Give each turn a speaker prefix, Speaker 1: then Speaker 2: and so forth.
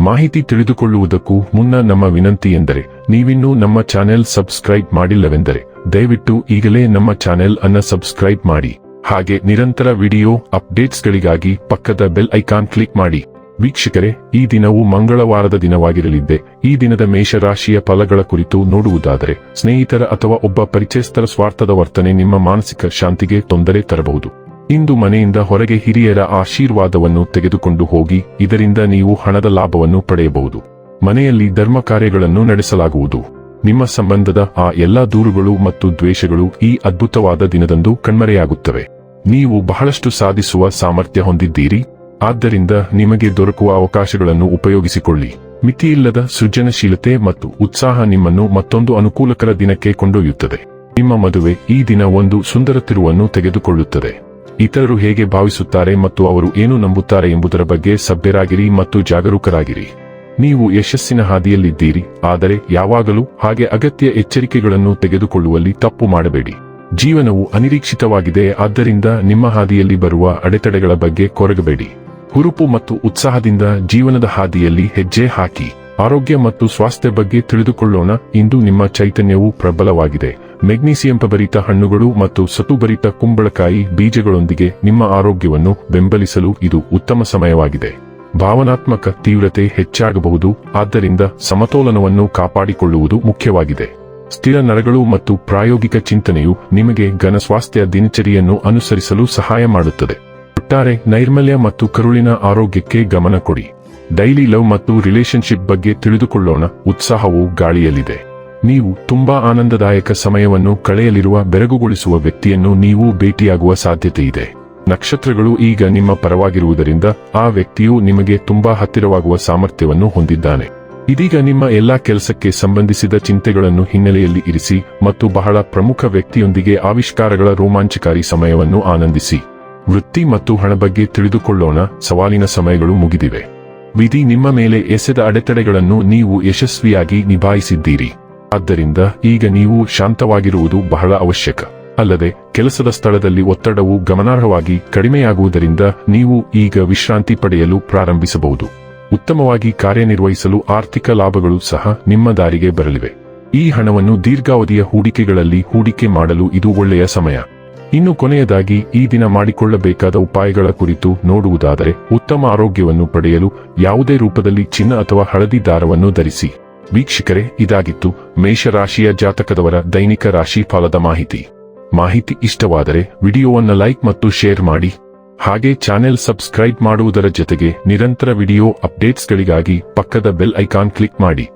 Speaker 1: ಮಾಹಿತಿ ತಿಳಿದುಕೊಳ್ಳುವುದಕ್ಕೂ ಮುನ್ನ ನಮ್ಮ ವಿನಂತಿ ಎಂದರೆ, ನೀವಿನ್ನೂ ನಮ್ಮ ಚಾನೆಲ್ ಸಬ್ಸ್ಕ್ರೈಬ್ ಮಾಡಿಲ್ಲವೆಂದರೆ, ದಯವಿಟ್ಟು ಈಗಲೇ ನಮ್ಮ ಚಾನೆಲ್ ಅನ್ನ ಸಬ್ಸ್ಕ್ರೈಬ್ ಮಾಡಿ. ಹಾಗೆ ನಿರಂತರ ವಿಡಿಯೋ ಅಪ್ಡೇಟ್ಸ್ಗಳಿಗಾಗಿ ಪಕ್ಕದ ಬೆಲ್ ಐಕಾನ್ ಕ್ಲಿಕ್ ಮಾಡಿ. ವೀಕ್ಷಕರೇ, ಈ ದಿನವು ಮಂಗಳವಾರದ ದಿನವಾಗಿರಲಿದ್ದೆ. ಈ ದಿನದ ಮೇಷರಾಶಿಯ ಫಲಗಳ ಕುರಿತು ನೋಡುವುದಾದರೆ, ಸ್ನೇಹಿತರ ಅಥವಾ ಒಬ್ಬ ಪರಿಚಯಸ್ಥರ ಸ್ವಾರ್ಥದ ವರ್ತನೆ ನಿಮ್ಮ ಮಾನಸಿಕ ಶಾಂತಿಗೆ ತೊಂದರೆ ತರಬಹುದು. ಇಂದು ಮನೆಯಿಂದ ಹೊರಗೆ ಹಿರಿಯರ ಆಶೀರ್ವಾದವನ್ನು ತೆಗೆದುಕೊಂಡು ಹೋಗಿ, ಇದರಿಂದ ನೀವು ಹಣದ ಲಾಭವನ್ನು ಪಡೆಯಬಹುದು. ಮನೆಯಲ್ಲಿ ಧರ್ಮ ಕಾರ್ಯಗಳನ್ನು ನಡೆಸಲಾಗುವುದು. ನಿಮ್ಮ ಸಂಬಂಧದ ಆ ಎಲ್ಲಾ ದೂರುಗಳು ಮತ್ತು ದ್ವೇಷಗಳು ಈ ಅದ್ಭುತವಾದ ದಿನದಂದು ಕಣ್ಮರೆಯಾಗುತ್ತವೆ. ನೀವು ಬಹಳಷ್ಟು ಸಾಧಿಸುವ ಸಾಮರ್ಥ್ಯ ಹೊಂದಿದ್ದೀರಿ. ಆದ್ದರಿಂದ ನಿಮಗೆ ದೊರಕುವ ಅವಕಾಶಗಳನ್ನು ಉಪಯೋಗಿಸಿಕೊಳ್ಳಿ. ಮಿತಿಯಿಲ್ಲದ ಸೃಜನಶೀಲತೆ ಮತ್ತು ಉತ್ಸಾಹ ನಿಮ್ಮನ್ನು ಮತ್ತೊಂದು ಅನುಕೂಲಕರ ದಿನಕ್ಕೆ ಕೊಂಡೊಯ್ಯುತ್ತದೆ. ನಿಮ್ಮ ಮದುವೆ ಈ ದಿನ ಒಂದು ಸುಂದರ ತಿರುವನ್ನು ತೆಗೆದುಕೊಳ್ಳುತ್ತದೆ. ಇತರರು ಹೇಗೆ ಭಾವಿಸುತ್ತಾರೆ ಮತ್ತು ಅವರು ಏನು ನಂಬುತ್ತಾರೆ ಎಂಬುದರ ಬಗ್ಗೆ ಸಭ್ಯರಾಗಿರಿ ಮತ್ತು ಜಾಗರೂಕರಾಗಿರಿ. ನೀವು ಯಶಸ್ಸಿನ ಹಾದಿಯಲ್ಲಿದ್ದೀರಿ, ಆದರೆ ಯಾವಾಗಲೂ ಹಾಗೆ ಅಗತ್ಯ ಎಚ್ಚರಿಕೆಗಳನ್ನು ತೆಗೆದುಕೊಳ್ಳುವಲ್ಲಿ ತಪ್ಪು ಮಾಡಬೇಡಿ. ಜೀವನವು ಅನಿರೀಕ್ಷಿತವಾಗಿದೆ, ಆದ್ದರಿಂದ ನಿಮ್ಮ ಹಾದಿಯಲ್ಲಿ ಬರುವ ಅಡೆತಡೆಗಳ ಬಗ್ಗೆ ಕೊರಗಬೇಡಿ. ಹುರುಪು ಮತ್ತು ಉತ್ಸಾಹದಿಂದ ಜೀವನದ ಹಾದಿಯಲ್ಲಿ ಹೆಜ್ಜೆ ಹಾಕಿ. ಆರೋಗ್ಯ ಮತ್ತು ಸ್ವಾಸ್ಥ್ಯ ಬಗ್ಗೆ ತಿಳಿದುಕೊಳ್ಳೋಣ. ಇಂದು ನಿಮ್ಮ ಚೈತನ್ಯವು ಪ್ರಬಲವಾಗಿದೆ. ಮೆಗ್ನೀಸಿಯಂ ಭರಿತ ಹಣ್ಣುಗಳು ಮತ್ತು ಸತುಭರಿತ ಕುಂಬಳಕಾಯಿ ಬೀಜಗಳೊಂದಿಗೆ ನಿಮ್ಮ ಆರೋಗ್ಯವನ್ನು ಬೆಂಬಲಿಸಲು ಇದು ಉತ್ತಮ ಸಮಯವಾಗಿದೆ. ಭಾವನಾತ್ಮಕ ತೀವ್ರತೆ ಹೆಚ್ಚಾಗಬಹುದು. ಆದ್ದರಿಂದ ಸಮತೋಲನವನ್ನು ಕಾಪಾಡಿಕೊಳ್ಳುವುದು ಮುಖ್ಯವಾಗಿದೆ. ಸ್ಥಿರ ನರಗಳು ಮತ್ತು ಪ್ರಾಯೋಗಿಕ ಚಿಂತನೆಯು ನಿಮಗೆ ಘನ ಸ್ವಾಸ್ಥ್ಯ ದಿನಚರಿಯನ್ನು ಅನುಸರಿಸಲು ಸಹಾಯ ಮಾಡುತ್ತದೆ. ಒಟ್ಟಾರೆ ನೈರ್ಮಲ್ಯ ಮತ್ತು ಕರುಳಿನ ಆರೋಗ್ಯಕ್ಕೆ ಗಮನ ಕೊಡಿ. ಡೈಲಿ ಲವ್ ಮತ್ತು ರಿಲೇಶನ್ಶಿಪ್ ಬಗ್ಗೆ ತಿಳಿದುಕೊಳ್ಳೋಣ. ಉತ್ಸಾಹವು ಗಾಳಿಯಲ್ಲಿದೆ. ನೀವು ತುಂಬಾ ಆನಂದದಾಯಕ ಸಮಯವನ್ನು ಕಳೆಯಲಿರುವ, ಬೆರಗುಗೊಳಿಸುವ ವ್ಯಕ್ತಿಯನ್ನು ನೀವು ಭೇಟಿಯಾಗುವ ಸಾಧ್ಯತೆ ಇದೆ. ನಕ್ಷತ್ರಗಳು ಈಗ ನಿಮ್ಮ ಪರವಾಗಿರುವುದರಿಂದ, ಆ ವ್ಯಕ್ತಿಯು ನಿಮಗೆ ತುಂಬಾ ಹತ್ತಿರವಾಗುವ ಸಾಮರ್ಥ್ಯವನ್ನು ಹೊಂದಿದ್ದಾನೆ. ಇದೀಗ ನಿಮ್ಮ ಎಲ್ಲಾ ಕೆಲಸಕ್ಕೆ ಸಂಬಂಧಿಸಿದ ಚಿಂತೆಗಳನ್ನು ಹಿನ್ನೆಲೆಯಲ್ಲಿ ಇರಿಸಿ ಮತ್ತು ಬಹಳ ಪ್ರಮುಖ ವ್ಯಕ್ತಿಯೊಂದಿಗೆ ಆವಿಷ್ಕಾರಗಳ ರೋಮಾಂಚಕಾರಿ ಸಮಯವನ್ನು ಆನಂದಿಸಿ. ವೃತ್ತಿ ಮತ್ತು ಹಣ ಬಗ್ಗೆ ತಿಳಿದುಕೊಳ್ಳೋಣ. ಸವಾಲಿನ ಸಮಯಗಳು ಮುಗಿದಿವೆ. ವಿಧಿ ನಿಮ್ಮ ಮೇಲೆ ಎಸೆದ ಅಡೆತಡೆಗಳನ್ನು ನೀವು ಯಶಸ್ವಿಯಾಗಿ ನಿಭಾಯಿಸಿದ್ದೀರಿ. ಆದ್ದರಿಂದ ಈಗ ನೀವು ಶಾಂತವಾಗಿರುವುದು ಬಹಳ ಅವಶ್ಯಕ. ಅಲ್ಲದೆ ಕೆಲಸದ ಸ್ಥಳದಲ್ಲಿ ಒತ್ತಡವು ಗಮನಾರ್ಹವಾಗಿ ಕಡಿಮೆಯಾಗುವುದರಿಂದ ನೀವು ಈಗ ವಿಶ್ರಾಂತಿ ಪಡೆಯಲು ಪ್ರಾರಂಭಿಸಬಹುದು. ಉತ್ತಮವಾಗಿ ಕಾರ್ಯನಿರ್ವಹಿಸಲು ಆರ್ಥಿಕ ಲಾಭಗಳು ಸಹ ನಿಮ್ಮ ದಾರಿಗೆ ಬರಲಿವೆ. ಈ ಹಣವನ್ನು ದೀರ್ಘಾವಧಿಯ ಹೂಡಿಕೆಗಳಲ್ಲಿ ಹೂಡಿಕೆ ಮಾಡಲು ಇದು ಒಳ್ಳೆಯ ಸಮಯ. ಇನ್ನು ಕೊನೆಯದಾಗಿ ಈ ದಿನ ಮಾಡಿಕೊಳ್ಳಬೇಕಾದ ಉಪಾಯಗಳ ಕುರಿತು ನೋಡುವುದಾದರೆ ಉತ್ತಮ ಆರೋಗ್ಯವನ್ನು ಪಡೆಯಲು ಯಾವುದೇ ರೂಪದಲ್ಲಿ ಚಿನ್ನ ಅಥವಾ ಹಳದಿ ದಾರವನ್ನು ಧರಿಸಿ. ವೀಕ್ಷಕರೇ, ಇದಾಗಿತ್ತು ಮೇಷರಾಶಿಯ ಜಾತಕದವರ ದೈನಿಕ ರಾಶಿ ಫಲದ ಮಾಹಿತಿ. ಮಾಹಿತಿ ಇಷ್ಟವಾದರೆ ವಿಡಿಯೋವನ್ನು ಲೈಕ್ ಮತ್ತು ಶೇರ್ ಮಾಡಿ. ಹಾಗೆ ಚಾನೆಲ್ ಸಬ್ಸ್ಕ್ರೈಬ್ ಮಾಡುವುದರ ಜೊತೆಗೆ ನಿರಂತರ ವಿಡಿಯೋ ಅಪ್ಡೇಟ್ಸ್ಗಳಿಗಾಗಿ ಪಕ್ಕದ ಬೆಲ್ ಐಕಾನ್ ಕ್ಲಿಕ್ ಮಾಡಿ.